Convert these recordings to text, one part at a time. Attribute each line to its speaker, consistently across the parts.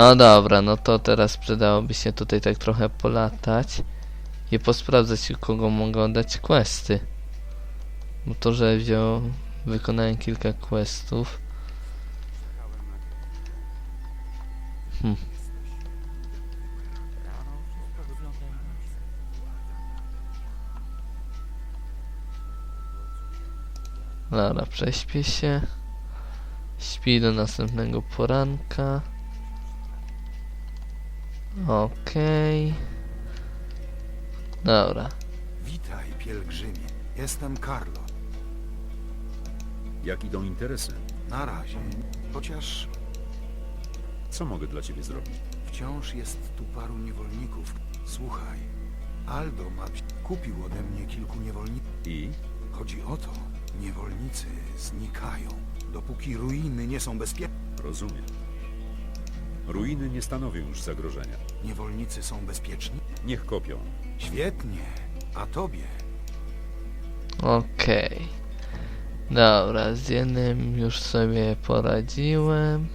Speaker 1: No dobra, no to teraz przydałoby się tutaj tak trochę polatać i posprawdzać, kogo mogą dać questy. Bo to, że wziął, wykonałem kilka questów. Hmm. Dobra, prześpię się. Śpi do następnego poranka. Okej. Dobra.
Speaker 2: Witaj, pielgrzymie. Jestem Carlo.
Speaker 3: Jak idą interesy?
Speaker 2: Na razie. Chociaż
Speaker 3: Co mogę dla ciebie zrobić?
Speaker 2: wciąż jest tu paru niewolników. Słuchaj, Aldo ma... kupił ode mnie kilku niewolników.
Speaker 3: I?
Speaker 2: Chodzi o to, niewolnicy znikają, dopóki ruiny nie są bezpieczne.
Speaker 3: Rozumiem. Ruiny nie stanowią już zagrożenia.
Speaker 2: Niewolnicy są bezpieczni?
Speaker 3: Niech kopią.
Speaker 2: Świetnie. A tobie?
Speaker 1: Okej. Dobra, z jednym już sobie poradziłem.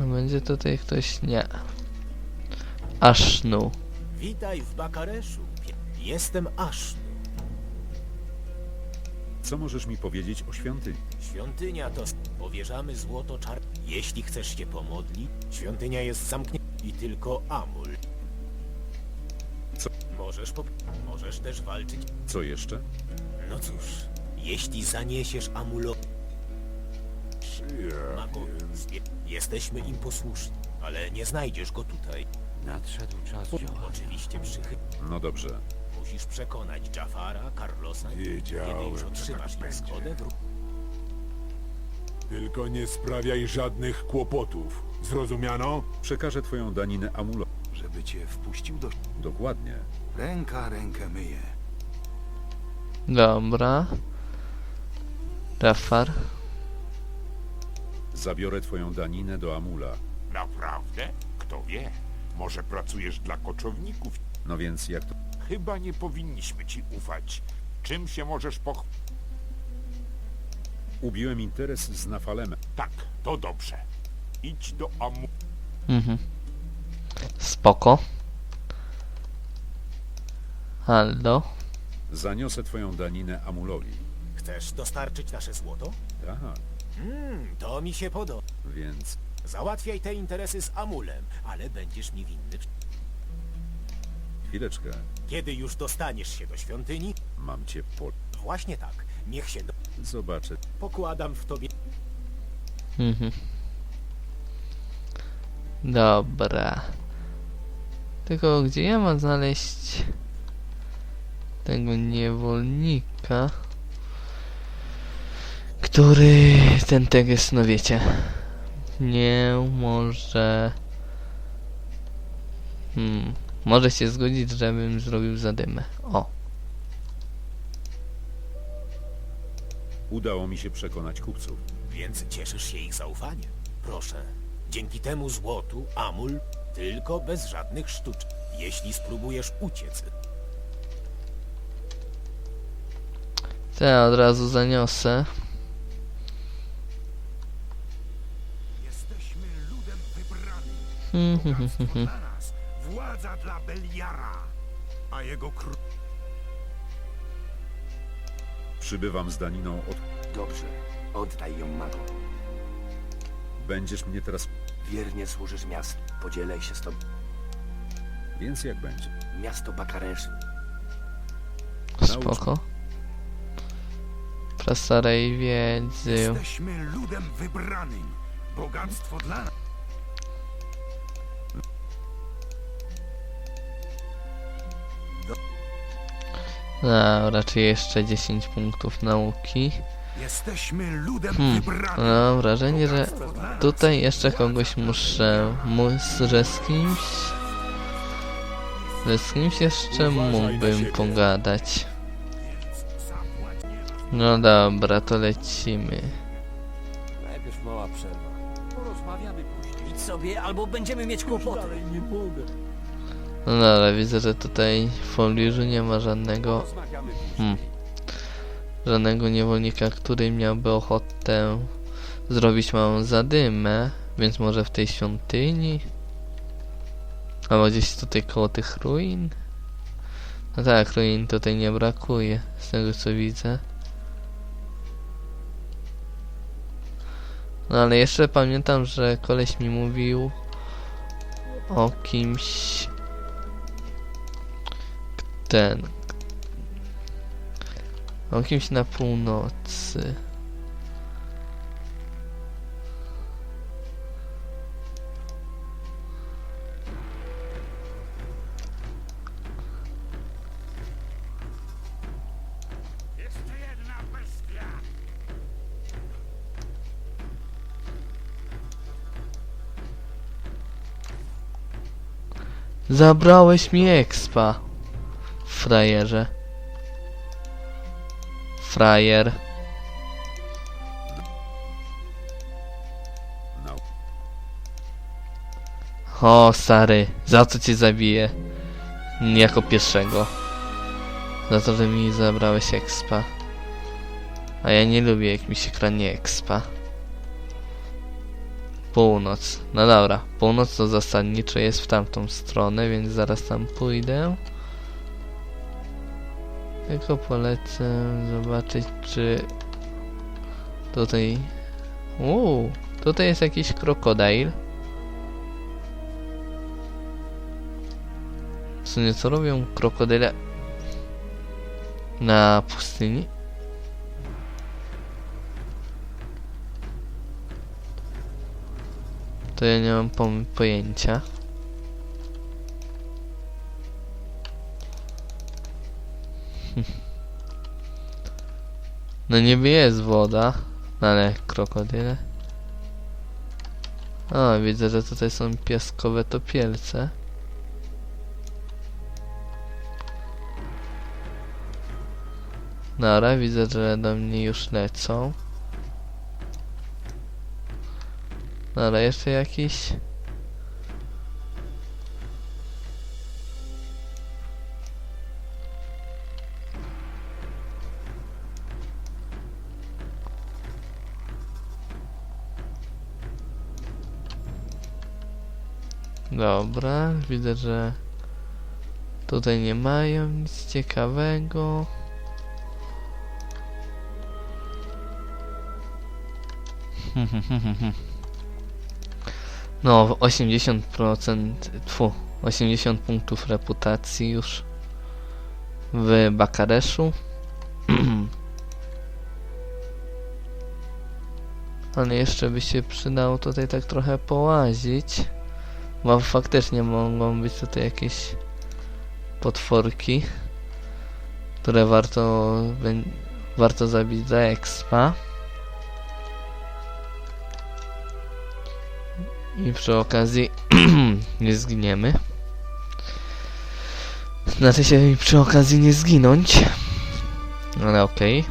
Speaker 1: A będzie tutaj ktoś? Nie. Asznu.
Speaker 4: Witaj w Bakareszu. Jestem Asznu.
Speaker 3: Co możesz mi powiedzieć o świątyni?
Speaker 4: Świątynia to... Powierzamy złoto czar... Jeśli chcesz się pomodlić, świątynia jest zamknięta i tylko Amul.
Speaker 3: Co?
Speaker 4: Możesz po... Możesz też walczyć.
Speaker 3: Co jeszcze?
Speaker 4: No cóż, jeśli zaniesiesz Amulo... Zbie- jesteśmy im posłuszni, ale nie znajdziesz go tutaj.
Speaker 5: Nadszedł czas działania.
Speaker 4: Oczywiście przychy...
Speaker 3: No dobrze.
Speaker 4: Musisz przekonać Jafara, Carlosa,
Speaker 6: Wiedziałem,
Speaker 4: kiedy już
Speaker 6: że
Speaker 4: otrzymasz
Speaker 6: tak
Speaker 4: ich
Speaker 6: będzie.
Speaker 4: zgodę, wró-
Speaker 6: Tylko nie sprawiaj żadnych kłopotów. Zrozumiano?
Speaker 3: Przekażę twoją daninę Amulo.
Speaker 2: Żeby cię wpuścił do...
Speaker 3: Dokładnie.
Speaker 2: Ręka rękę myje.
Speaker 1: Dobra. Rafar.
Speaker 3: Zabiorę twoją daninę do Amula.
Speaker 7: Naprawdę? Kto wie? Może pracujesz dla koczowników?
Speaker 3: No więc jak to...
Speaker 7: Chyba nie powinniśmy ci ufać. Czym się możesz poch...
Speaker 3: Ubiłem interes z Nafalemem.
Speaker 7: Tak, to dobrze. Idź do Amu...
Speaker 1: Mhm. Spoko. Aldo.
Speaker 3: Zaniosę twoją daninę Amulowi.
Speaker 4: Chcesz dostarczyć nasze złoto?
Speaker 3: Tak,
Speaker 4: Hmm, to mi się podoba.
Speaker 3: więc...
Speaker 4: Załatwiaj te interesy z Amulem, ale będziesz mi winny.
Speaker 3: Chwileczkę.
Speaker 4: Kiedy już dostaniesz się do świątyni,
Speaker 3: Mam cię po...
Speaker 4: właśnie tak, niech się do...
Speaker 3: Zobaczę.
Speaker 4: Pokładam w tobie...
Speaker 1: Mhm. Dobra. Tylko gdzie ja mam znaleźć tego niewolnika, który ten tekst, no wiecie, nie może... Hmm, może się zgodzić, żebym zrobił zadymę. O,
Speaker 3: Udało mi się przekonać kupców.
Speaker 4: Więc cieszysz się ich zaufaniem. Proszę, dzięki temu złotu Amul tylko bez żadnych sztuczek. Jeśli spróbujesz uciec,
Speaker 1: ja od razu zaniosę.
Speaker 2: Jesteśmy ludem wybranym. Władza dla Beliara. A jego król...
Speaker 3: Przybywam z daniną od...
Speaker 5: Dobrze, oddaj ją magu.
Speaker 3: Będziesz mnie teraz...
Speaker 5: Wiernie służysz miastu. Podzielę się z tobą.
Speaker 3: Więc jak będzie?
Speaker 5: Miasto Bakaresz.
Speaker 1: Spoko. Prastarej wiedzy.
Speaker 2: Jesteśmy ludem wybranym. Bogactwo dla nas.
Speaker 1: No, raczej jeszcze 10 punktów nauki.
Speaker 2: Jesteśmy ludem
Speaker 1: Hmm.
Speaker 2: wybranym.
Speaker 1: Mam wrażenie, że tutaj jeszcze kogoś muszę... Mus, że z kimś... Że z kimś jeszcze mógłbym pogadać. No dobra, to lecimy.
Speaker 5: Najpierw mała przerwa. Porozmawiamy później. Idź sobie, albo będziemy mieć kłopoty. Dalej nie mogę.
Speaker 1: No dobra, widzę, że tutaj w pobliżu nie ma żadnego... Hmm. żadnego niewolnika, który miałby ochotę zrobić małą zadymę, więc może w tej świątyni? Albo gdzieś tutaj koło tych ruin? No tak, ruin tutaj nie brakuje, z tego co widzę. No ale jeszcze pamiętam, że koleś mi mówił o kimś ten o kimś na północy. Zabrałeś mi expa, frajerze. Frajer.
Speaker 3: No.
Speaker 1: O, stary, za co cię zabiję? Jako pierwszego. Za to, że mi zabrałeś expa. A ja nie lubię, jak mi się kranie expa. Północ. No dobra, północ to zasadniczo jest w tamtą stronę, więc zaraz tam pójdę. Tylko polecę zobaczyć, czy tutaj... Uuu, tutaj jest jakiś krokodyl. W sumie co robią krokodyle na pustyni? To ja nie mam pojęcia. No niby jest woda, no ale krokodyle. O, widzę, że tutaj są piaskowe topielce. Dobra, widzę, że do mnie już lecą. Dobra, jeszcze jakiś? Dobra, widzę, że tutaj nie mają nic ciekawego. No, 80%, tfu, 80 punktów reputacji już w Bakareszu. Ale jeszcze by się przydało tutaj tak trochę połazić. Bo faktycznie mogą być tutaj jakieś potworki, które warto, warto zabić za expa. I przy okazji nie zginiemy. Znaczy się przy okazji nie zginąć. Ale okej.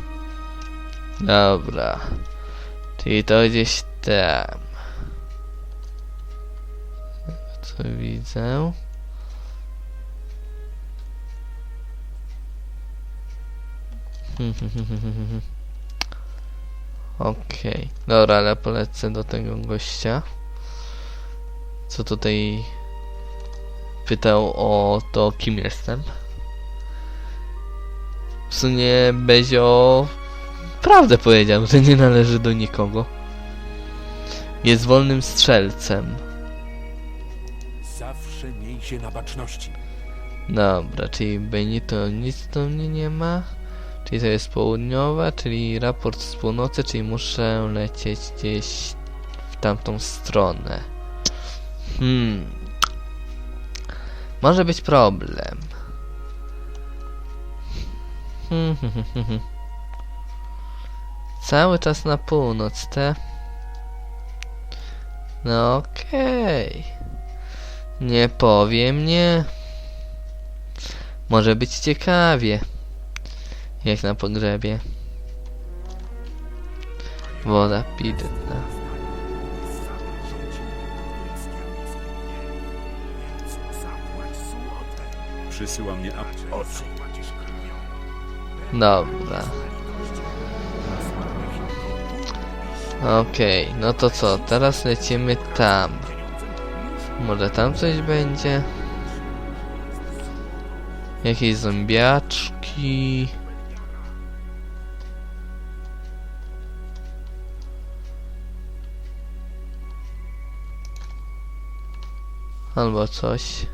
Speaker 1: Dobra. Czyli to gdzieś tam. Co widzę? Okej. Dobra, ale polecę do tego gościa co tutaj pytał o to, kim jestem. W sumie Bezio prawdę powiedział, że nie należy do nikogo. Jest wolnym strzelcem.
Speaker 6: Się na baczności.
Speaker 1: Dobra, czyli Benito nic do mnie nie ma. Czyli to jest południowa, czyli raport z północy, czyli muszę lecieć gdzieś w tamtą stronę. Hmm. Może być problem. Hmm, hmm, hmm, hmm, hmm. Cały czas na północ, te? No okej. Nie powiem nie. Może być ciekawie. Jak na pogrzebie. Woda pitna.
Speaker 3: Przysyła mnie a
Speaker 7: Oczy.
Speaker 1: Dobra. Okej, no to co? Teraz lecimy tam. Może tam coś będzie? Jakieś zombiaczki. Albo coś.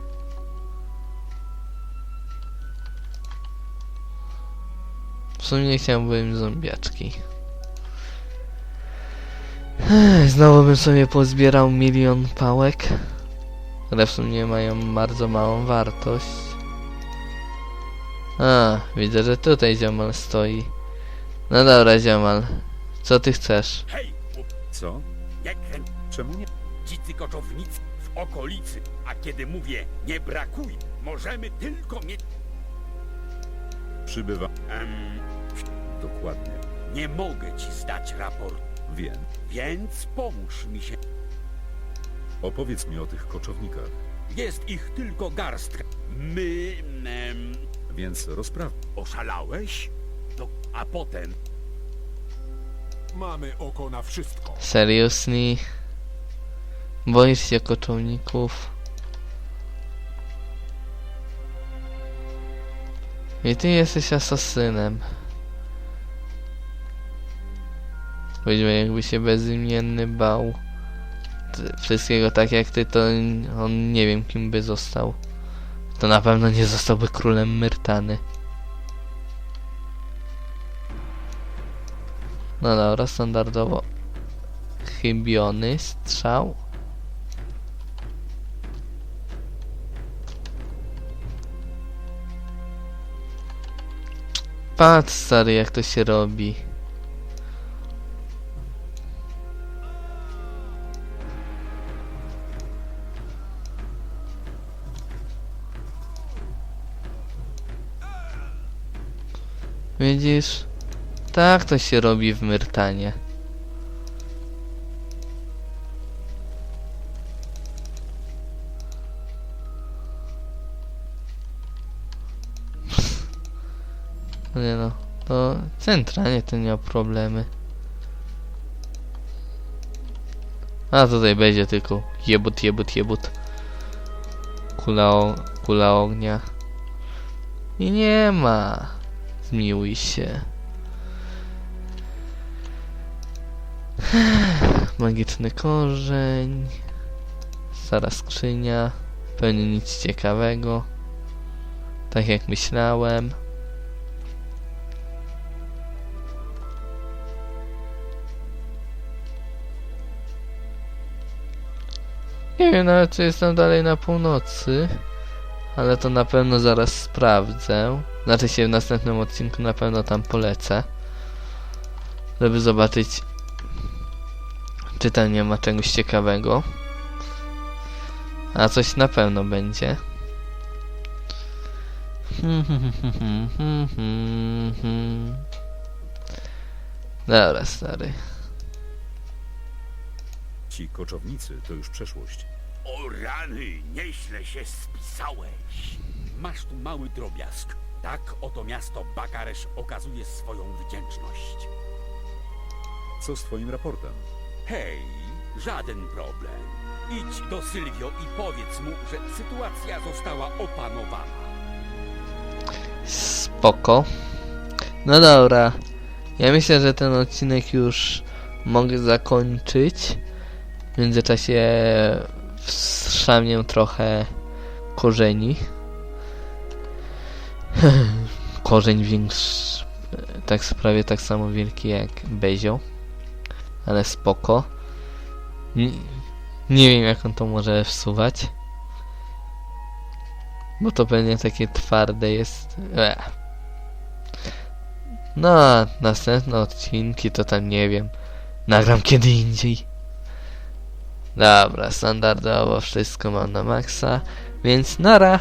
Speaker 1: W sumie chciałbym zombiaczki. Znowu bym sobie pozbierał milion pałek, które w sumie mają bardzo małą wartość. A, widzę, że tutaj ziomal stoi. No dobra, ziomal. Co ty chcesz?
Speaker 7: Hej,
Speaker 3: Co?
Speaker 7: jak
Speaker 3: Czemu nie?
Speaker 7: dzicy koczownicy w okolicy, a kiedy mówię nie brakuje, możemy tylko mieć...
Speaker 3: Przybywa.
Speaker 7: Em,
Speaker 3: Dokładnie.
Speaker 7: nie mogę ci zdać raport,
Speaker 3: Wiem.
Speaker 7: więc pomóż mi się.
Speaker 3: Opowiedz mi o tych koczownikach.
Speaker 7: Jest ich tylko garstka. My... Em,
Speaker 3: Więc rozpraw.
Speaker 7: oszalałeś? No, a potem
Speaker 6: Mamy oko na wszystko.
Speaker 1: Seriously? Boisz się koczowników? I ty jesteś asasynem. Powiedzmy, jakby się bezimienny bał wszystkiego tak jak ty, to on nie wiem kim by został. To na pewno nie zostałby królem Myrtany. No dobra, standardowo chybiony strzał. Patrz stary jak to się robi. Widzisz? Tak to się robi w Myrtanie. No Nie no, to centralnie to nie ma problemy. A tutaj będzie tylko jebut, jebut, jebut. Kula, o, kula ognia. I nie ma. Zmiłuj się. Magiczny korzeń. Stara skrzynia. Pewnie nic ciekawego. Tak jak myślałem. Nie wiem nawet czy jestem dalej na północy. Ale to na pewno zaraz sprawdzę. Znaczy się w następnym odcinku na pewno tam polecę. Żeby zobaczyć czy tam nie ma czegoś ciekawego. A coś na pewno będzie. Dobra, stary.
Speaker 3: Ci koczownicy to już przeszłość.
Speaker 7: O rany, nieźle się spisałeś. Masz tu mały drobiazg. Tak oto miasto Bakaresz okazuje swoją wdzięczność.
Speaker 3: Co z twoim raportem?
Speaker 7: Hej, żaden problem. Idź do Sylwio i powiedz mu, że sytuacja została opanowana.
Speaker 1: Spoko. No dobra. Ja myślę, że ten odcinek już mogę zakończyć. W międzyczasie wstrzamię trochę korzeni. Korzeń większy, tak prawie tak samo wielki jak Bezio. Ale spoko. Nie, nie wiem jak on to może wsuwać. Bo to pewnie takie twarde jest. Ech. No, następne odcinki to tam nie wiem. Nagram kiedy indziej. Dobra, standardowo wszystko mam na maksa, więc nara.